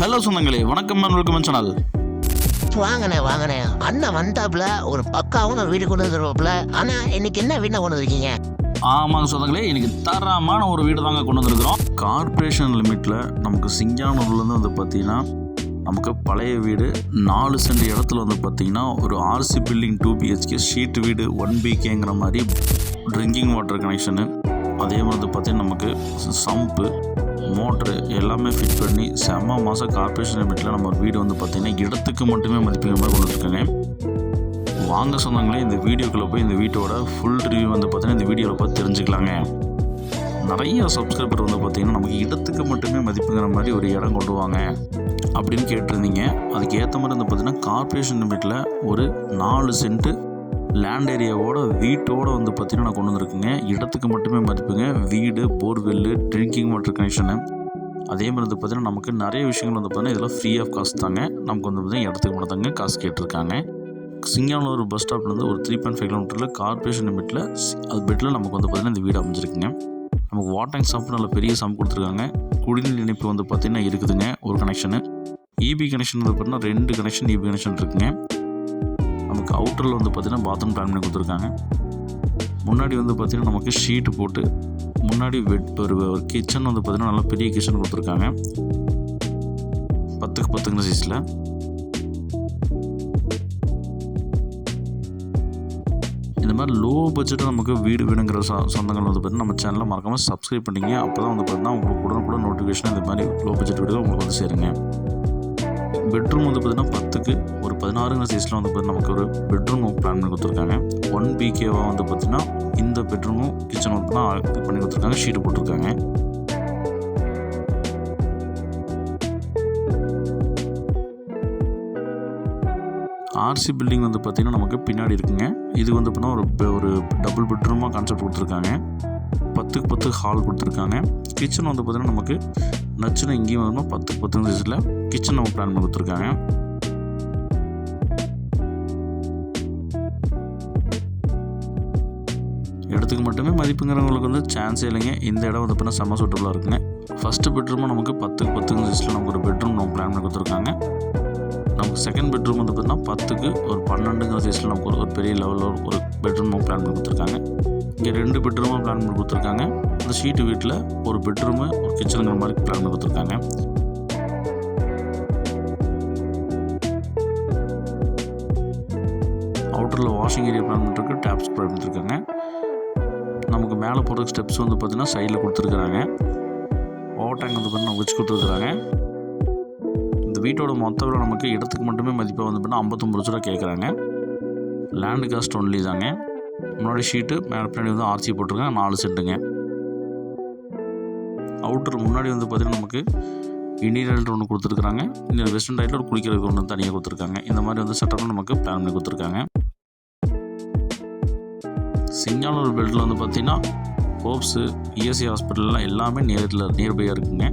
Hello சொந்தங்களே. வணக்கம் welcome channel வாங்கண்ணே வாங்கண்ணே. அண்ணன் வந்தாப்புல ஒரு பக்காவும் ஒரு வீடு கொண்டு வந்துருவாப்புல. ஆனா இன்னைக்கு என்ன வீட்டை கொண்டு வந்திருக்கீங்க? ஆமாங்க சொந்தங்களே இன்னைக்கு தரமான ஒரு வீடு தாங்க கொண்டு வந்திருக்கிறோம். கார்ப்பரேஷன் லிமிட்டில் நமக்கு சிங்கானூர்லேருந்து வந்து பார்த்தீங்கன்னா நமக்கு பழைய வீடு நாலு சென்ட் இடத்துல வந்து பார்த்தீங்கன்னா ஒரு RC building two BHK sheet வீடு ஒன் பிகேங்கிற மாதிரி ட்ரிங்கிங் வாட்டர் கனெக்ஷனு அதே மாதிரி பார்த்தீங்கன்னா நமக்கு சம்பு மோட்ரு எல்லாமே ஃபிட் பண்ணி செம்ம மாதம் கார்ப்பரேஷன் லிமிட்டில் நம்ம வீடு வந்து பார்த்திங்கன்னா இடத்துக்கு மட்டுமே மதிப்பிக்கிற மாதிரி கொண்டு வாங்க சொந்தங்களே இந்த வீடியோக்குள்ளே போய் இந்த வீட்டோட ஃபுல் ரிவ்யூ வந்து பார்த்திங்கன்னா இந்த வீடியோவில் பார்த்து தெரிஞ்சுக்கலாங்க. நிறைய சப்ஸ்கிரைபர் வந்து பார்த்தீங்கன்னா நமக்கு இடத்துக்கு மட்டுமே மதிப்புங்கிற மாதிரி ஒரு இடம் கொண்டு வாங்க அப்படின்னு கேட்டிருந்தீங்க. அதுக்கு ஏற்ற மாதிரி வந்து பார்த்தீங்கன்னா கார்பரேஷன் லிமிட்டில் ஒரு நாலு சென்ட்டு லேண்ட் ஏரியாவோட வீட்டோட வந்து பார்த்தீங்கன்னா நான் கொண்டு வந்திருக்குங்க. இடத்துக்கு மட்டுமே மதிப்புங்க. வீடு போர்வெல்லு ட்ரிங்கிங் வாட்டர் கனெக்ஷனு அதே மாதிரி வந்து பார்த்தீங்கன்னா நமக்கு நிறைய விஷயங்கள் வந்து பார்த்தீங்கன்னா இதெல்லாம் ஃப்ரீ ஆஃப் காஸ்ட் தாங்க. நமக்கு வந்து பார்த்தீங்கன்னா இடத்துக்கு மட்டும் தாங்க காசு கேட்டிருக்காங்க. சிங்கானூர் பஸ் ஸ்டாப்லேருந்து ஒரு த்ரீ பாயிண்ட் ஃபைவ் கிலோமீட்டரில் கார்ப்பரேஷன் லிமிட்டில் அது பெட்டில் நமக்கு வந்து பார்த்திங்கன்னா இந்த வீடு அமைஞ்சிருக்குங்க. நமக்கு வாட்டர் சம்ப் நல்ல பெரிய சம்ப் கொடுத்துருக்காங்க. குடிநீர் இணைப்பு வந்து பார்த்திங்கன்னா இருக்குதுங்க. ஒரு கனெக்ஷனு இபி கனெக்ஷன் வந்து பார்த்தீங்கன்னா ரெண்டு கனெக்ஷன் இபி கனெக்ஷன் இருக்குங்க. நமக்கு அவுட்டரில் வந்து பார்த்திங்கன்னா பாத்ரூம் பிளான் பண்ணி கொடுத்துருக்காங்க. முன்னாடி வந்து பார்த்திங்கன்னா நமக்கு ஷீட்டு போட்டு முன்னாடி வெட் ஒரு கிச்சன் வந்து பார்த்திங்கன்னா நல்லா பெரிய கிச்சன் கொடுத்துருக்காங்க. பத்துக்கு பத்துங்கிற சைஸில் இந்த மாதிரி லோ பட்ஜெட்டில் நமக்கு வீடு வேணுங்கிற சொந்தங்கள் வந்து பார்த்தீங்கன்னா நம்ம சேனலில் மறக்காமல் சப்ஸ்கிரைப் பண்ணிங்க அப்போ தான் வந்து பார்த்தீங்கன்னா உங்களுக்கு உடனுக்குடன் நோட்டிஃபிகேஷன் இந்த மாதிரி லோ பட்ஜெட் வீடுகள் உங்களுக்கு வந்து சேருங்க. பெட்ரூம் வந்து பார்த்தீங்கன்னா பத்துக்கு ஒரு பதினாறுங்கிற சைஸில் வந்து பார்த்தீங்கன்னா நமக்கு ஒரு பெட்ரூம் பிளான் பண்ணி கொடுத்துருக்காங்க. ஒன் பிகேவாக வந்து பார்த்தீங்கன்னா இந்த பெட்ரூமும் கிச்சன் ஒர்க் தான் பண்ணி கொடுத்துருக்காங்க ஷீட் போட்டிருக்காங்க. ஆர்சி பில்டிங் வந்து பார்த்திங்கன்னா நமக்கு பின்னாடி இருக்குங்க. இது வந்து பார்த்தீங்கன்னா ஒரு ஒரு டபுள் பெட்ரூமாக கான்செப்ட் கொடுத்துருக்காங்க. பத்துக்கு பத்து ஹால் கொடுத்துருக்காங்க. கிச்சன் வந்து பார்த்திங்கன்னா நமக்கு நச்சுன்னு இங்கேயும் வந்து பத்துக்கு பத்து சைஸில் கிச்சன் நம்ம பிளான் பண்ணி கொடுத்துருக்காங்க. இடத்துக்கு மட்டுமே மதிப்புங்கிறவங்களுக்கு வந்து சான்ஸே இல்லைங்க. இந்த இடம் வந்து பார்த்தீங்கன்னா செம்ம சூட்டபுளாக இருக்குங்க. ஃபஸ்ட்டு பெட்ரூமும் நமக்கு பத்துக்கு பத்து சைஸில் நமக்கு ஒரு பெட்ரூம் செகண்ட் பெட்ரூம் வந்து பார்த்தீங்கன்னா பத்துக்கு ஒரு பன்னெண்டுங்கிற சைஸில் நமக்கு ஒரு பெரிய லெவலில் ஒரு பெட்ரூமும் பிளான் பண்ணி கொடுத்துருக்காங்க. இங்கே ரெண்டு பெட்ரூமாக பிளான் பண்ணி கொடுத்துருக்காங்க. இந்த ஷீட்டு வீட்டில் ஒரு பெட்ரூமு ஒரு கிச்சனுங்கிற மாதிரி பிளான் பண்ணி கொடுத்துருக்காங்க. அவுட்டரில் வாஷிங் ஏரியா பிளான் பண்ணிருக்கு டேப்ஸ் ப்ரொவைட் பண்ணியிருக்காங்க நமக்கு மேலே போகிறதுக்கு ஸ்டெப்ஸ் வந்து பார்த்தீங்கன்னா சைடில் கொடுத்துருக்குறாங்க. ஓவர் டேங்க் வந்து பார்த்தீங்கன்னா வச்சு கொடுத்துருக்குறாங்க. வீட்டோட மொத்த விலை நமக்கு இடத்துக்கு மட்டுமே மதிப்பாக வந்து பார்த்தீங்கன்னா ஐம்பத்தொம்பது லட்ச ரூபா கேட்குறாங்க. லேண்டு காஸ்ட் ஒன்லி தாங்க. முன்னாடி ஷீட்டு மேலே பின்னாடி வந்து ஆர்சி போட்டிருக்காங்க நாலு சென்ட்டுங்க. அவுட்டர் முன்னாடி வந்து பார்த்தீங்கன்னா நமக்கு இன்டீரியர் ஒன்று கொடுத்துருக்காங்க இந்த வெஸ்டர்ன் டைட்டில் ஒரு குளிக்கிறதுக்கு ஒன்று தனியாக கொடுத்துருக்காங்க. இந்த மாதிரி வந்து செட்டப்லாம் நமக்கு பிளான் பண்ணி கொடுத்துருக்காங்க. சிங்கானூர் பெல்ட்டில் வந்து பார்த்தீங்கன்னா ஹோப்ஸு இஎஸ்சி ஹாஸ்பிட்டல்லாம் எல்லாமே நேரில் நியர்பையாக இருக்குங்க.